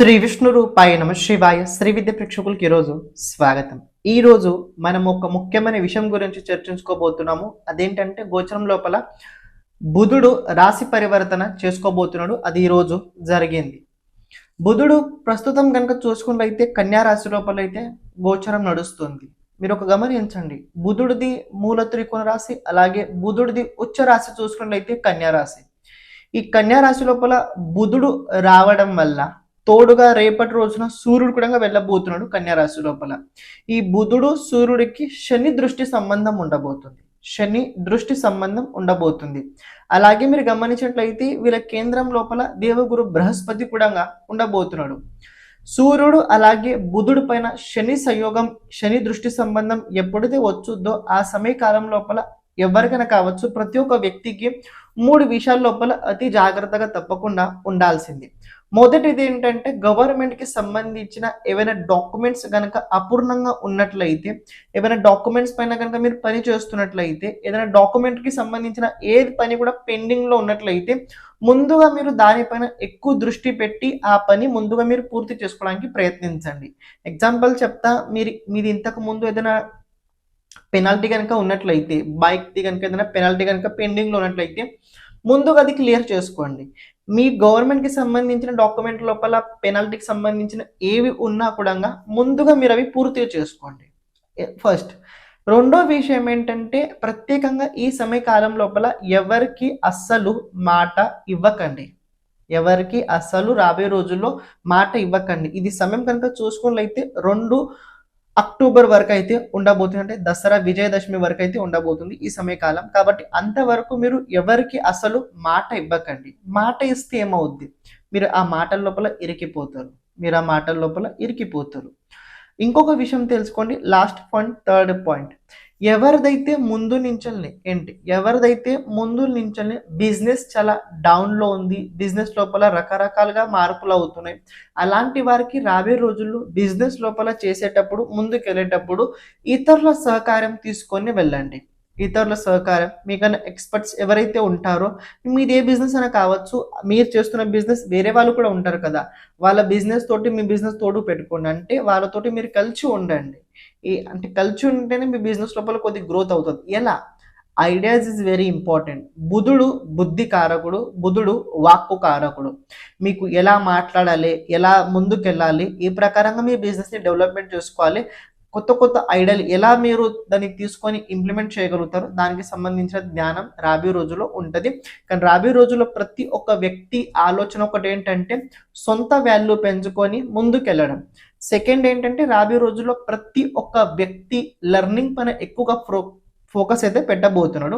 శ్రీ విష్ణు రూపాయ నమ శివాయ. శ్రీ విద్య ప్రేక్షకులకి ఈరోజు స్వాగతం. ఈరోజు మనం ఒక ముఖ్యమైన విషయం గురించి చర్చించుకోబోతున్నాము. అదేంటంటే గోచరం లోపల బుధుడు రాశి పరివర్తన చేసుకోబోతున్నాడు. అది ఈరోజు జరిగింది. బుధుడు ప్రస్తుతం కనుక చూసుకున్నట్లయితే కన్యా రాశి లోపల అయితే గోచరం నడుస్తుంది. మీరు ఒక గమనించండి. బుధుడిది మూల త్రికోణ రాశి అలాగే బుధుడిది ఉచ్చ రాశి చూసుకున్నట్లయితే కన్యా రాశి. ఈ కన్యా రాశి లోపల బుధుడు రావడం వల్ల తోడుగా రేపటి రోజున సూర్యుడు కూడా వెళ్ళబోతున్నాడు కన్యారాశి లోపల. ఈ బుధుడు సూర్యుడికి శని దృష్టి సంబంధం ఉండబోతుంది. శని దృష్టి సంబంధం ఉండబోతుంది. అలాగే మీరు గమనించినట్లయితే వీళ్ళ కేంద్రం లోపల దేవగురు బృహస్పతి కూడా ఉండబోతున్నాడు. సూర్యుడు అలాగే బుధుడు పైన శని సంయోగం శని దృష్టి సంబంధం ఎప్పుడైతే వచ్చుద్దో ఆ సమయకాలం లోపల ఎవరికైనా కావచ్చు ప్రతి ఒక్క వ్యక్తికి మూడు విషయాల లోపల అతి జాగ్రత్తగా తప్పకుండా ఉండాల్సింది. మొదటిది ఏంటంటే గవర్నమెంట్కి సంబంధించిన ఏవైనా డాక్యుమెంట్స్ కనుక అపూర్ణంగా ఉన్నట్లయితే ఏమైనా డాక్యుమెంట్స్ పైన కనుక మీరు పని చేస్తున్నట్లయితే ఏదైనా డాక్యుమెంట్కి సంబంధించిన ఏ పని కూడా పెండింగ్లో ఉన్నట్లయితే ముందుగా మీరు దానిపైన ఎక్కువ దృష్టి పెట్టి ఆ పని ముందుగా మీరు పూర్తి చేసుకోవడానికి ప్రయత్నించండి. ఎగ్జాంపుల్ చెప్తా మీరు మీది ఇంతకు ముందు ఏదైనా పెనాల్టీ కనుక ఉన్నట్లయితే బైక్ది కనుక ఏదైనా పెనాల్టీ కనుక పెండింగ్లో ఉన్నట్లయితే ముందుగా అది క్లియర్ చేసుకోండి. మీ గవర్నమెంట్కి సంబంధించిన డాక్యుమెంట్ లోపల పెనాల్టీకి సంబంధించిన ఏవి ఉన్నా కూడా ముందుగా మీరు అవి పూర్తిగా చేసుకోండి. ఫస్ట్ రెండో విషయం ఏంటంటే ప్రత్యేకంగా ఈ సమయకాలం లోపల ఎవరికి అస్సలు మాట ఇవ్వకండి. ఎవరికి అస్సలు రాబోయే రోజుల్లో మాట ఇవ్వకండి. ఇది సమయం కనుక చూసుకున్నట్లయితే రెండు అక్టోబర్ వరకు అయితే ఉండబోతుంది. అంటే దసరా విజయదశమి వరకు అయితే ఉండబోతుంది ఈ సమయకాలం. కాబట్టి అంతవరకు మీరు ఎవరికి అసలు మాట ఇవ్వకండి. మాట ఇస్తే ఏమవుద్ది? మీరు ఆ మాటల లోపల ఇరికిపోతారు. మీరు ఆ మాటల లోపల ఇరికిపోతారు. ఇంకొక విషయం తెలుసుకోండి. లాస్ట్ పాయింట్ థర్డ్ పాయింట్ ఎవరిదైతే ముందు నించల్ని ఏంటి? ఎవరిదైతే ముందు నించల్ని బిజినెస్ చాలా డౌన్లో ఉంది బిజినెస్ లోపల రకరకాలుగా మార్పులు అవుతున్నాయి అలాంటి వారికి రాబోయే రోజుల్లో బిజినెస్ లోపల చేసేటప్పుడు ముందుకు వెళ్ళేటప్పుడు ఇతరుల సహకారం తీసుకొని వెళ్ళండి. ఇతరుల సహకారం మీకన్నా ఎక్స్పర్ట్స్ ఎవరైతే ఉంటారో మీది ఏ బిజినెస్ అయినా కావచ్చు మీరు చేస్తున్న బిజినెస్ వేరే వాళ్ళు కూడా ఉంటారు కదా. వాళ్ళ బిజినెస్ తోటి మీ బిజినెస్ తోడు పెట్టుకోండి. అంటే వాళ్ళతోటి మీరు కలిసి ఉండండి. ఈ అంటే కలిసి ఉంటేనే మీ బిజినెస్ లోపల కొద్ది గ్రోత్ అవుతుంది. ఎలా? ఐడియాస్ ఇస్ వెరీ ఇంపార్టెంట్ బుధుడు బుద్ధి కారకుడు బుధుడు వాక్కు కారకుడు. మీకు ఎలా మాట్లాడాలి ఎలా ముందుకు వెళ్ళాలి ఈ ప్రకారంగా మీ బిజినెస్ని డెవలప్మెంట్ చేసుకోవాలి కొత్త కొత్త ఐడియాలు ఎలా మీరు దాన్ని తీసుకొని ఇంప్లిమెంట్ చేయగలుగుతారు దానికి సంబంధించిన జ్ఞానం రాబోయే రోజుల్లో ఉంటుంది. కానీ రాబోయే రోజుల్లో ప్రతి ఒక్క వ్యక్తి ఆలోచన ఒకటి ఏంటంటే సొంత వాల్యూ పెంచుకొని ముందుకెళ్ళడం. సెకండ్ ఏంటంటే రాబోయే రోజుల్లో ప్రతి ఒక్క వ్యక్తి లెర్నింగ్ పైన ఎక్కువగా ప్రో ఫోకస్ అయితే పెట్టబోతున్నాడు.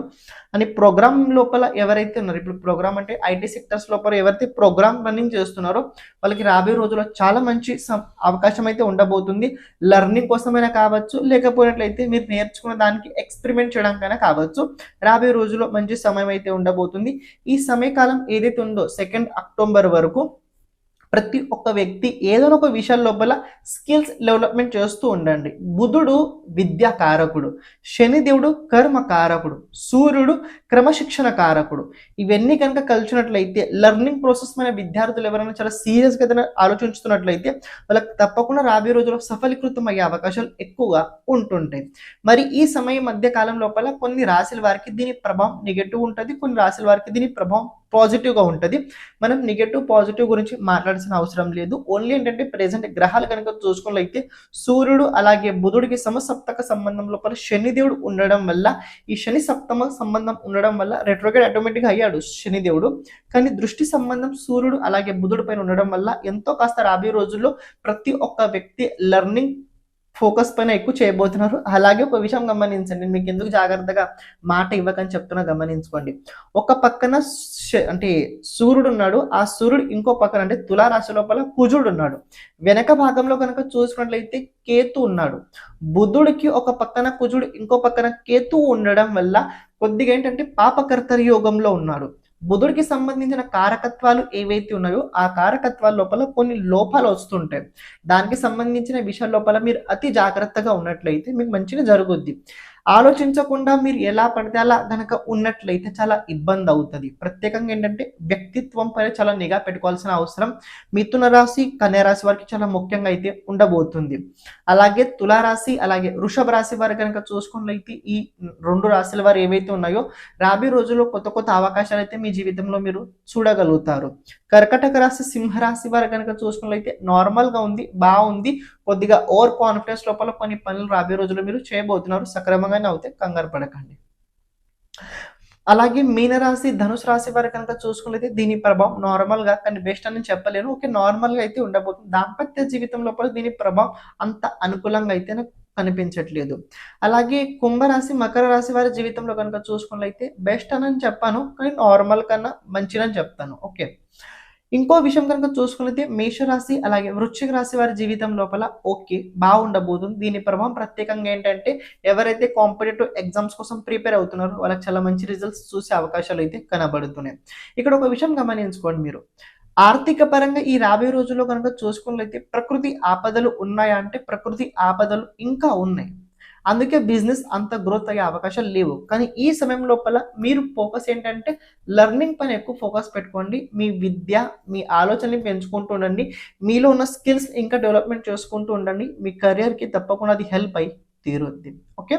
అని ప్రోగ్రామ్ లోపల ఎవరైతే ఉన్నారు ఇప్పుడు ప్రోగ్రామ్ అంటే ఐటీ సెక్టర్స్ లోపల ఎవరైతే ప్రోగ్రామ్ రన్నింగ్ చేస్తున్నారో వాళ్ళకి రాబోయే రోజుల్లో చాలా మంచి సం- అవకాశం అయితే ఉండబోతుంది. లెర్నింగ్ కోసమైనా కావచ్చు లేకపోయినట్లయితే మీరు నేర్చుకున్న దానికి ఎక్స్పెరిమెంట్ చేయడానికైనా కావచ్చు రాబోయే రోజుల్లో మంచి సమయం అయితే ఉండబోతుంది. ఈ సమయకాలం ఏదైతే ఉందో సెకండ్ అక్టోబర్ వరకు ప్రతి ఒక్క వ్యక్తి ఏదో ఒక విషయం లోపల స్కిల్స్ డెవలప్మెంట్ చేస్తూ ఉండండి. బుధుడు విద్యా కారకుడు శనిదేవుడు కర్మ కారకుడు సూర్యుడు క్రమశిక్షణ కారకుడు. ఇవన్నీ కనుక కలిసినట్లయితే లెర్నింగ్ ప్రాసెస్ మన విద్యార్థులు ఎవరైనా చాలా సీరియస్గా ఏదైనా ఆలోచించుతున్నట్లయితే వాళ్ళకి తప్పకుండా రాబోయే రోజుల్లో సఫలీకృతం అయ్యే అవకాశాలు ఎక్కువగా ఉంటుంటాయి. మరి ఈ సమయం మధ్య కాలం లోపల కొన్ని రాశుల వారికి దీని ప్రభావం నెగటివ్ ఉంటుంది కొన్ని రాశుల వారికి దీని ప్రభావం పాజిటివ్గా ఉంటుంది. మనం నెగటివ్ పాజిటివ్ గురించి మాట్లాడాల్సిన అవసరం లేదు. ఓన్లీ ఏంటంటే ప్రెసెంట్ గ్రహాలు కనుక చూసుకున్నట్లయితే సూర్యుడు అలాగే బుధుడికి సమసప్తక సంబంధం లోపల శనిదేవుడు ఉండడం వల్ల ఈ శని సప్తమ సంబంధం ఉండడం వల్ల రెట్రోగేట్ ఆటోమేటిక్గా అయ్యాడు శనిదేవుడు. కానీ దృష్టి సంబంధం సూర్యుడు అలాగే బుధుడు పైన ఉండడం వల్ల ఎంతో కాస్త రాబోయే రోజుల్లో ప్రతి ఒక్క వ్యక్తి లెర్నింగ్ ఫోకస్ పైన ఎక్కువ చేయబోతున్నారు. అలాగే ఒక విషయం గమనించండి. మీకు ఎందుకు జాగ్రత్తగా మాట ఇవ్వకని చెప్తున్నా గమనించుకోండి. ఒక పక్కన అంటే సూర్యుడు ఉన్నాడు. ఆ సూర్యుడు ఇంకో పక్కన అంటే తులారాశి లోపల కుజుడు ఉన్నాడు. వెనక భాగంలో కనుక చూసుకున్నట్లయితే కేతు ఉన్నాడు. బుధుడికి ఒక పక్కన కుజుడు ఇంకో పక్కన కేతు ఉండడం వల్ల కొద్దిగా ఏంటంటే పాపకర్తరి యోగంలో ఉన్నాడు. బుధుడికి సంబంధించిన కారకత్వాలు ఏవైతే ఉన్నాయో ఆ కారకత్వాల లోపల కొన్ని లోపాలు వస్తుంటాయి. దానికి సంబంధించిన విషయాల లోపల మీరు అతి జాగ్రత్తగా ఉన్నట్లయితే మీకు మంచిగా జరుగుద్ది. ఆలోచించకుండా మీరు ఎలా పడితే అలా కనుక ఉన్నట్లయితే చాలా ఇబ్బంది అవుతుంది. ప్రత్యేకంగా ఏంటంటే వ్యక్తిత్వం పైన చాలా నిఘా పెట్టుకోవాల్సిన అవసరం. మిథున రాశి కన్యా రాశి వారికి చాలా ముఖ్యంగా అయితే ఉండబోతుంది. అలాగే తులారాశి అలాగే వృషభ రాశి వారు కనుక చూసుకున్నట్లయితే ఈ రెండు రాశుల వారు ఏవైతే ఉన్నాయో రాబీ రోజుల్లో కొత్త కొత్త అవకాశాలు అయితే మీ జీవితంలో మీరు చూడగలుగుతారు. కర్కటక రాశి సింహరాశి వారు కనుక చూసుకున్నట్లయితే నార్మల్గా ఉంది బాగుంది. కొద్దిగా ఓవర్ కాన్ఫిడెన్స్ లోపల కొన్ని పనులు రాబోయే రోజుల్లో మీరు చేయబోతున్నారు. సక్రమంగా ఏమైనా అవుతాయి కంగారు పడకండి. అలాగే మీనరాశి ధనుసు రాశి వారు కనుక చూసుకున్నైతే దీని ప్రభావం నార్మల్గా కానీ బెస్ట్ అని చెప్పలేను. ఓకే నార్మల్గా అయితే ఉండబోతుంది. దాంపత్య జీవితం లోపల దీని ప్రభావం అంత అనుకూలంగా అయితే నాకు కనిపించట్లేదు. అలాగే కుంభరాశి మకర రాశి వారి జీవితంలో కనుక చూసుకున్నట్లయితే బెస్ట్ అని చెప్పాను. కానీ నార్మల్ కన్నా మంచిదని చెప్తాను. ఓకే. ఇంకో విషయం కనుక చూసుకున్నది మేషరాశి అలాగే వృశ్చిక రాశి వారి జీవితం లోపల ఓకే బాగుండబోతుంది. దీని ప్రభావం ప్రత్యేకంగా ఏంటంటే ఎవరైతే కాంపిటేటివ్ ఎగ్జామ్స్ కోసం ప్రిపేర్ అవుతున్నారో వాళ్ళకి చాలా మంచి రిజల్ట్స్ చూసే అవకాశాలు అయితే కనబడుతున్నాయి. ఇక్కడ ఒక విషయం గమనించుకోండి మీరు. ఆర్థిక పరంగా ఈ రాబోయే రోజుల్లో కనుక చూసుకున్నట్లయితే ప్రకృతి ఆపదలు ఉన్నాయా అంటే ప్రకృతి ఆపదలు ఇంకా ఉన్నాయి. అందుకే బిజినెస్ అంత గ్రోత్ అయ్యే అవకాశాలు లేవు. కానీ ఈ సమయం లోపల మీరు ఫోకస్ ఏంటంటే లెర్నింగ్ పైన ఎక్కువ ఫోకస్ పెట్టుకోండి. మీ విద్య మీ ఆలోచనని పెంచుకుంటూ ఉండండి. మీలో ఉన్న స్కిల్స్ ఇంకా డెవలప్మెంట్ చేసుకుంటూ ఉండండి. మీ కెరియర్కి తప్పకుండా అది హెల్ప్ అయ్యి తీరుద్ది. ఓకే?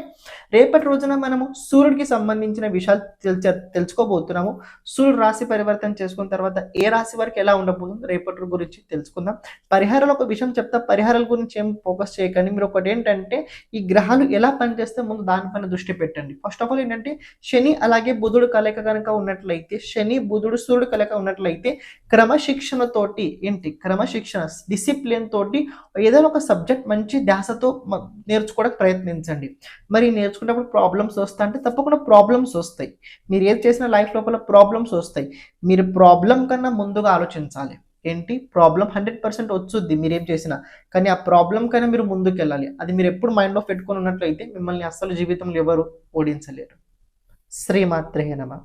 రేపటి రోజున మనము సూర్యుడికి సంబంధించిన విషయాలు తెల్చ తెలుసుకోబోతున్నాము. సూర్యుడు రాశి పరివర్తన చేసుకున్న తర్వాత ఏ రాశి వరకు ఎలా ఉండబోతుంది రేపటి గురించి తెలుసుకుందాం. పరిహారాలు ఒక విషయం చెప్తా. పరిహారాల గురించి ఏం ఫోకస్ చేయకండి. మీరు ఒకటి ఏంటంటే ఈ గ్రహాలు ఎలా పనిచేస్తే ముందు దానిపైన దృష్టి పెట్టండి. ఫస్ట్ ఆఫ్ ఆల్ ఏంటంటే శని అలాగే బుధుడు కలయిక కనుక ఉన్నట్లయితే శని బుధుడు సూర్యుడు కలయిక ఉన్నట్లయితే క్రమశిక్షణతోటి ఏంటి? క్రమశిక్షణ డిసిప్లిన్ తోటి ఏదైనా ఒక సబ్జెక్ట్ మంచి ధ్యాసతో నేర్చుకోవడానికి ప్రయత్నించండి. మరి నేర్చుకున్నప్పుడు ప్రాబ్లమ్స్ వస్తాయి అంటే తప్పకుండా ప్రాబ్లమ్స్ వస్తాయి. మీరు ఏది చేసిన లైఫ్ లోపల ప్రాబ్లమ్స్ వస్తాయి. మీరు ప్రాబ్లం కన్నా ముందుగా ఆలోచించాలి. ఏంటి? ప్రాబ్లం హండ్రెడ్ పర్సెంట్ వచ్చుద్ది మీరు ఏం చేసినా. కానీ ఆ ప్రాబ్లం కన్నా మీరు ముందుకు వెళ్ళాలి అది మీరు ఎప్పుడు మైండ్లో పెట్టుకుని ఉన్నట్లయితే మిమ్మల్ని అస్సలు జీవితంలో ఎవరు ఓడించలేరు. శ్రీమాత్రే నమ.